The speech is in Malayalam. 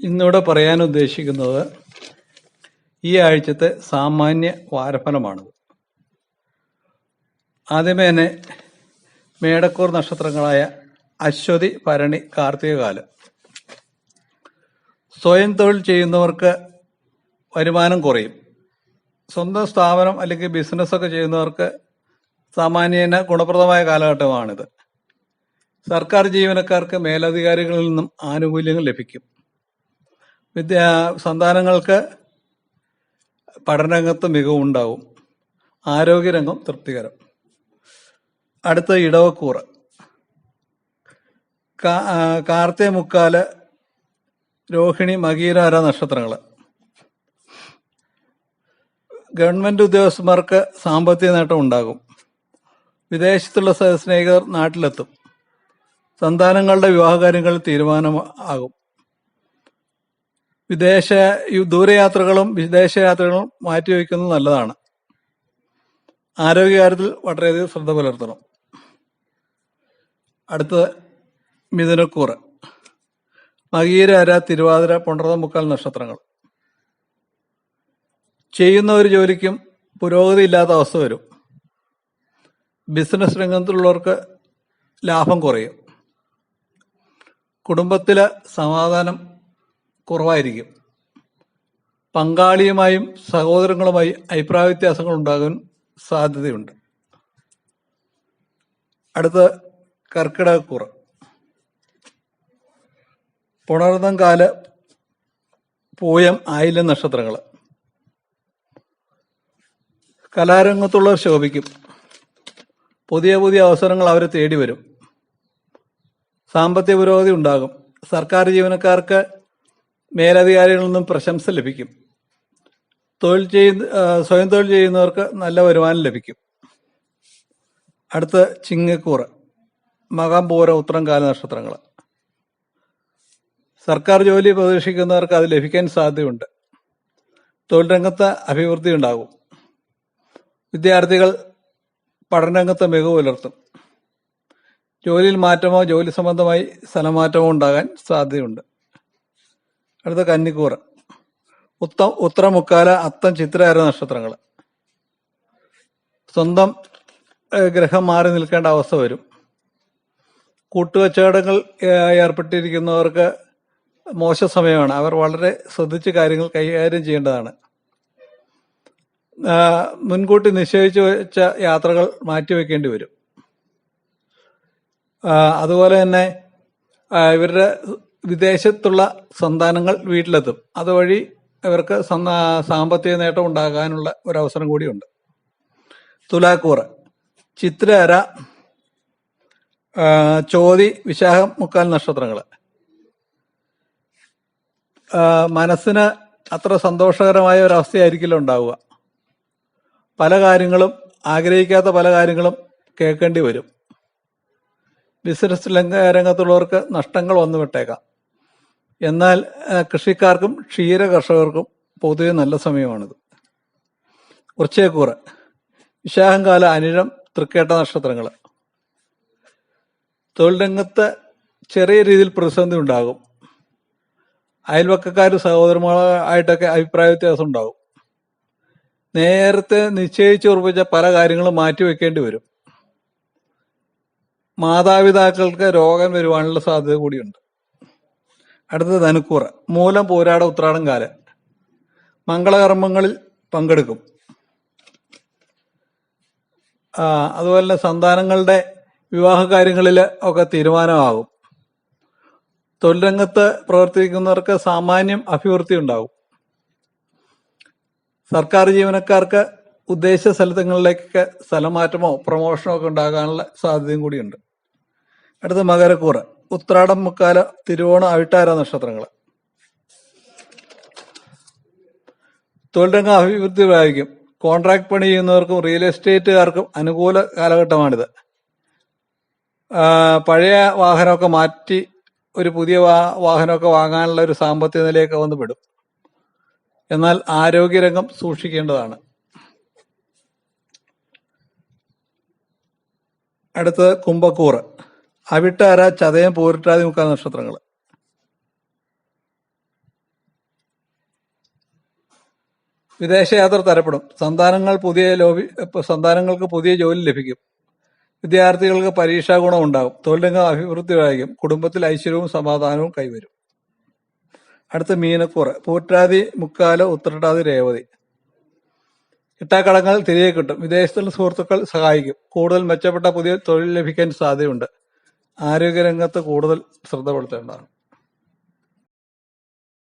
ഇന്നിവിടെ പറയാൻ ഉദ്ദേശിക്കുന്നത് ഈ ആഴ്ചത്തെ സാമാന്യ വാരഫലമാണ് ആദ്യമേ തന്നെ മേടക്കൂർ നക്ഷത്രങ്ങളായ അശ്വതി ഭരണി കാർത്തികകാലം സ്വയം തൊഴിൽ ചെയ്യുന്നവർക്ക് വരുമാനം കുറയും. സ്വന്തം സ്ഥാപനം അല്ലെങ്കിൽ ബിസിനസ്സൊക്കെ ചെയ്യുന്നവർക്ക് സാമാന്യേന ഗുണപ്രദമായ കാലഘട്ടമാണിത്. സർക്കാർ ജീവനക്കാർക്ക് മേലധികാരികളിൽ നിന്നും ആനുകൂല്യങ്ങൾ ലഭിക്കും. വിദ്യാ സന്താനങ്ങൾക്ക് പഠനരംഗത്ത് മികവുണ്ടാവും. ആരോഗ്യരംഗം തൃപ്തികരം. അടുത്ത ഇടവക്കൂറ്. കാർത്തേ മുക്കാൽ രോഹിണി മകീരാര നക്ഷത്രങ്ങൾ. ഗവൺമെന്റ് ഉദ്യോഗസ്ഥന്മാർക്ക് സാമ്പത്തിക നേട്ടം ഉണ്ടാകും. വിദേശത്തുള്ള സ്നേഹിതർ നാട്ടിലെത്തും. സന്താനങ്ങളുടെ വിവാഹകാര്യങ്ങളിൽ തീരുമാനം ആകും വിദേശ ദൂരയാത്രകളും വിദേശയാത്രകളും മാറ്റിവെക്കുന്നത് നല്ലതാണ്. ആരോഗ്യകാര്യത്തിൽ വളരെയധികം ശ്രദ്ധ പുലർത്തണം. അടുത്തത് മിഥുനക്കൂറ്. മകീരര തിരുവാതിര പുണർന്ന മുക്കാൽ നക്ഷത്രങ്ങൾ. ചെയ്യുന്ന ഒരു ജോലിക്കും പുരോഗതി ഇല്ലാത്ത അവസ്ഥ വരും. ബിസിനസ് രംഗത്തുള്ളവർക്ക് ലാഭം കുറയും. കുടുംബത്തിലെ സമാധാനം കുറവായിരിക്കും. പങ്കാളിയുമായും സഹോദരങ്ങളുമായി അഭിപ്രായ വ്യത്യാസങ്ങൾ ഉണ്ടാകാൻ സാധ്യതയുണ്ട്. അടുത്ത കർക്കിടകക്കുറ പുണർന്നം കാല പൂയം ആയില്യം നക്ഷത്രങ്ങൾ. കലാരംഗത്തുള്ളവർ ശോഭിക്കും. പുതിയ പുതിയ അവസരങ്ങൾ അവരെ തേടി വരും സാമ്പത്തിക പുരോഗതി ഉണ്ടാകും. സർക്കാർ ജീവനക്കാർക്ക് മേലധികാരികളിൽ നിന്നും പ്രശംസ ലഭിക്കും. തൊഴിൽ ചെയ്യുന്ന സ്വയം തൊഴിൽ ചെയ്യുന്നവർക്ക് നല്ല വരുമാനം ലഭിക്കും. അടുത്ത ചിങ്ങക്കൂറ്. മകാംപൂര പൂര ഉത്രം കാല നക്ഷത്രങ്ങൾ. സർക്കാർ ജോലി പ്രതീക്ഷിക്കുന്നവർക്ക് അത് ലഭിക്കാൻ സാധ്യതയുണ്ട്. തൊഴിൽ രംഗത്ത് അഭിവൃദ്ധി ഉണ്ടാകും. വിദ്യാർത്ഥികൾ പഠനരംഗത്ത് മികവ് പുലർത്തും. ജോലിയിൽ മാറ്റമോ ജോലി സംബന്ധമായി സ്ഥലമാറ്റമോ ഉണ്ടാകാൻ സാധ്യതയുണ്ട്. അടുത്ത കന്നിക്കൂറ്. ഉത്തം ഉത്തരമുക്കാല അത്തം ചിത്രകാര നക്ഷത്രങ്ങൾ. സ്വന്തം ഗ്രഹം മാറി നിൽക്കേണ്ട അവസ്ഥ വരും. കൂട്ടുകച്ചവടങ്ങൾ ഏർപ്പെട്ടിരിക്കുന്നവർക്ക് മോശ സമയമാണ്. അവർ വളരെ ശ്രദ്ധിച്ച് കാര്യങ്ങൾ കൈകാര്യം ചെയ്യേണ്ടതാണ്. മുൻകൂട്ടി നിശ്ചയിച്ചു വെച്ച യാത്രകൾ മാറ്റിവെക്കേണ്ടി വരും. അതുപോലെ തന്നെ ഇവരുടെ വിദേശത്തുള്ള സന്താനങ്ങൾ വീട്ടിലെത്തും. അതുവഴി ഇവർക്ക് സാമ്പത്തിക നേട്ടം ഉണ്ടാകാനുള്ള ഒരു അവസരം കൂടിയുണ്ട്. തുലാക്കൂറ്. ചിത്രര ചോതി വിശാഖം മുക്കാൽ നക്ഷത്രങ്ങൾ മനസ്സിന് അത്ര സന്തോഷകരമായ ഒരു അവസ്ഥയായിരിക്കില്ല ഉണ്ടാവുക. പല കാര്യങ്ങളും ആഗ്രഹിക്കാത്ത പല കാര്യങ്ങളും കേൾക്കേണ്ടി വരും. ബിസിനസ് രംഗ രംഗത്തുള്ളവർക്ക് നഷ്ടങ്ങൾ വന്നു വിട്ടേക്കാം എന്നാൽ കൃഷിക്കാർക്കും ക്ഷീര കർഷകർക്കും പൊതുവെ നല്ല സമയമാണിത്. ഉച്ചയക്കൂറ് വിശാഖംകാല അനിഴം തൃക്കേട്ട നക്ഷത്രങ്ങൾ തൊഴിൽ രംഗത്ത് ചെറിയ രീതിയിൽ പ്രതിസന്ധി ഉണ്ടാകും. അയൽവക്കക്കാർ സഹോദരന്മാരായിട്ടൊക്കെ അഭിപ്രായ വ്യത്യാസം ഉണ്ടാകും. നേരത്തെ നിശ്ചയിച്ച് ഉറപ്പിച്ച പല കാര്യങ്ങളും മാറ്റിവെക്കേണ്ടി വരും. മാതാപിതാക്കൾക്ക് രോഗം വരുവാനുള്ള സാധ്യത കൂടിയുണ്ട്. അടുത്തത് ധനുക്കൂറ മൂലം പോരാട ഉത്രാടം കാലം. മംഗളകർമ്മങ്ങളിൽ പങ്കെടുക്കും. അതുപോലെ തന്നെ സന്താനങ്ങളുടെ വിവാഹ കാര്യങ്ങളിൽ ഒക്കെ തീരുമാനമാകും. തൊഴിൽ രംഗത്ത് പ്രവർത്തിക്കുന്നവർക്ക് സാമാന്യം അഭിവൃദ്ധി ഉണ്ടാകും. സർക്കാർ ജീവനക്കാർക്ക് ഉദ്ദേശ സ്ഥലങ്ങളിലേക്കൊക്കെ സ്ഥലമാറ്റമോ പ്രൊമോഷനോ ഒക്കെ ഉണ്ടാകാനുള്ള സാധ്യതയും കൂടിയുണ്ട്. അടുത്ത മകരക്കൂറ്. ഉത്രാടം മുക്കാല തിരുവോണ അവിട്ടാര നക്ഷത്രങ്ങൾ. തൊഴിൽ രംഗം അഭിവൃദ്ധി പ്രാപിക്കും. കോൺട്രാക്ട് പണി ചെയ്യുന്നവർക്കും റിയൽ എസ്റ്റേറ്റുകാർക്കും അനുകൂല കാലഘട്ടമാണിത്. പഴയ വാഹനമൊക്കെ മാറ്റി ഒരു പുതിയ വാഹനമൊക്കെ വാങ്ങാനുള്ള ഒരു സാമ്പത്തിക നിലയൊക്കെ വന്ന് പെടും. എന്നാൽ ആരോഗ്യരംഗം സൂക്ഷിക്കേണ്ടതാണ്. അടുത്തത് കുംഭക്കൂറ്. അവിട്ടാര ചതയം പോരിട്ടാതി മുക്കാൽ നക്ഷത്രങ്ങൾ വിദേശയാത്ര തരപ്പെടും. സന്താനങ്ങൾ പുതിയ ലോബി സന്താനങ്ങൾക്ക് പുതിയ ജോലി ലഭിക്കും. വിദ്യാർത്ഥികൾക്ക് പരീക്ഷാ ഗുണം ഉണ്ടാകും. തൊഴിലിംഗം അഭിവൃദ്ധി വായിക്കും കുടുംബത്തിൽ ഐശ്വര്യവും സമാധാനവും കൈവരും. അടുത്ത മീനക്കൂറ്. പൂറ്റാതി മുക്കാൽ ഉത്രട്ടാതി രേവതി. കിട്ടാക്കടങ്ങൾ തിരികെ കിട്ടും. വിദേശത്തുള്ള സുഹൃത്തുക്കൾ സഹായിക്കും. കൂടുതൽ മെച്ചപ്പെട്ട പുതിയ തൊഴിൽ ലഭിക്കാൻ സാധ്യതയുണ്ട്. ആരോഗ്യരംഗത്ത് കൂടുതൽ ശ്രദ്ധ പുലർത്തേണ്ടതാണ്.